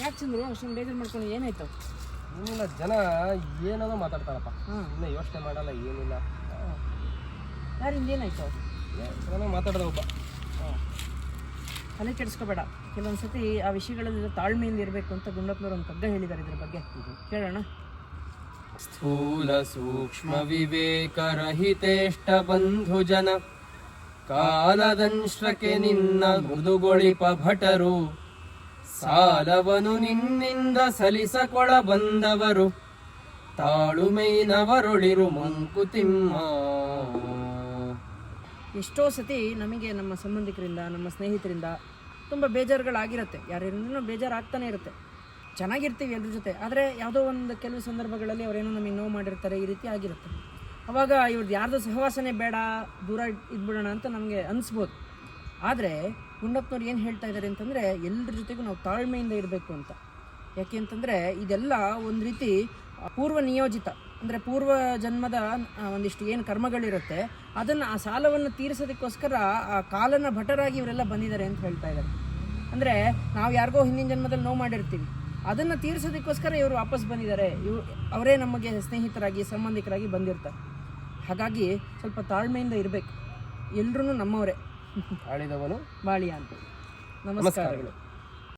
ಯಾಕೆ ಚಂದ್ರು ಅಷ್ಟೊಂದು ಬೇಜಾರು ಮಾಡ್ಕೊಂಡು ಏನಾಯ್ತು? ಏನಿಲ್ಲ ಜನ ಏನೋ ಮಾತಾಡ್ತಾರಪ್ಪ. ಹಾಂ. ಇನ್ನು ಯೋಚನೆ ಮಾಡಲ್ಲ ಏನಿಲ್ಲ. ಯಾರಿಂದ ಏನಾಯ್ತು? ಏನೋ ಮಾತಾಡ್ದ ಒಬ್ಬ. ತಲೆ ಕೆಡಿಸ್ಕೋಬೇಡ. ಕೆಲವೊಂದು ಸತಿ ಆ ವಿಷಯಗಳಲ್ಲಿ ತಾಳ್ಮೆಯಿಂದ ಇರಬೇಕು ಅಂತ ಗುಂಡಪ್ಪನವ್ರು ಒಂದು ಕಗ್ಗ ಹೇಳಿದ್ದಾರೆ ಇದ್ರ ಬಗ್ಗೆ. ಕೇಳೋಣ. ಸ್ಥೂಲ ಸೂಕ್ಷ್ಮ ವಿವೇಕರಹಿತೇಷ್ಟ ಬಂಧು ಜನ. ಕಾಲದಂಶ್ರಕ್ಕೆ ನಿನ್ನ ಮೃದುಗೊಳಿಪ ಭಟರು. ಸಾಲವನು ನಿನ್ನಿಂದ ಸಲಿಸಕೊಳ ಬಂದವರು ತಾಳುಮೈನವರುಳಿರು ಮಂಕುತಿಮ್ಮ ಎಷ್ಟೋ ಸತಿ ನಮಗೆ ನಮ್ಮ ಸಂಬಂಧಿಕರಿಂದ, ನಮ್ಮ ಸ್ನೇಹಿತರಿಂದ ತುಂಬ ಬೇಜಾರುಗಳಾಗಿರುತ್ತೆ. ಯಾರ್ಯಾರಿಂದ ಬೇಜಾರು ಆಗ್ತಾನೆ ಇರುತ್ತೆ. ಚೆನ್ನಾಗಿರ್ತೀವಿ ಎಲ್ಲರ ಜೊತೆ. ಆದರೆ ಯಾವುದೋ ಒಂದು ಕೆಲವು ಸಂದರ್ಭಗಳಲ್ಲಿ ಅವರೇನೋ ನಮಗೆ ನೋವು ಮಾಡಿರ್ತಾರೆ, ಈ ರೀತಿ ಆಗಿರುತ್ತೆ. ಅವಾಗ ಇವ್ರದ್ದು ಯಾರ್ದು ಸಹವಾಸನೆ ಬೇಡ, ದೂರ ಇದ್ಬಿಡೋಣ ಅಂತ ನಮಗೆ ಅನಿಸ್ಬೋದು. ಆದರೆ ಗುಂಡಪ್ಪನವ್ರು ಏನು ಹೇಳ್ತಾ ಇದ್ದಾರೆ ಅಂತಂದರೆ ಎಲ್ಲರ ಜೊತೆಗೂ ನಾವು ತಾಳ್ಮೆಯಿಂದ ಇರಬೇಕು ಅಂತ. ಯಾಕೆ ಅಂತಂದರೆ ಇದೆಲ್ಲ ಒಂದು ರೀತಿ ಪೂರ್ವ ನಿಯೋಜಿತ. ಅಂದರೆ ಪೂರ್ವ ಜನ್ಮದ ಒಂದಿಷ್ಟು ಏನು ಕರ್ಮಗಳಿರುತ್ತೆ, ಅದನ್ನು ಆ ಸಾಲವನ್ನು ತೀರಿಸೋದಕ್ಕೋಸ್ಕರ ಆ ಕಾಲನ ಭಟರಾಗಿ ಇವರೆಲ್ಲ ಬಂದಿದ್ದಾರೆ ಅಂತ ಹೇಳ್ತಾ ಇದ್ದಾರೆ ಅಂದರೆ ನಾವು ಯಾರಿಗೋ ಹಿಂದಿನ ಜನ್ಮದಲ್ಲಿ ನೋವು ಮಾಡಿರ್ತೀವಿ. ಅದನ್ನು ತೀರಿಸೋದಕ್ಕೋಸ್ಕರ ಇವರು ವಾಪಸ್ ಬಂದಿದ್ದಾರೆ. ಇವ್ ಅವರೇ ನಮಗೆ ಸ್ನೇಹಿತರಾಗಿ, ಸಂಬಂಧಿಕರಾಗಿ ಬಂದಿರ್ತಾರೆ. ಹಾಗಾಗಿ ಸ್ವಲ್ಪ ತಾಳ್ಮೆಯಿಂದ ಇರಬೇಕು. ಎಲ್ಲರೂ ನಮ್ಮವರೇ. ಆಳಿದವನು ಬಾಳಿಯ ಅಂತ. ನಮಸ್ಕಾರಗಳು.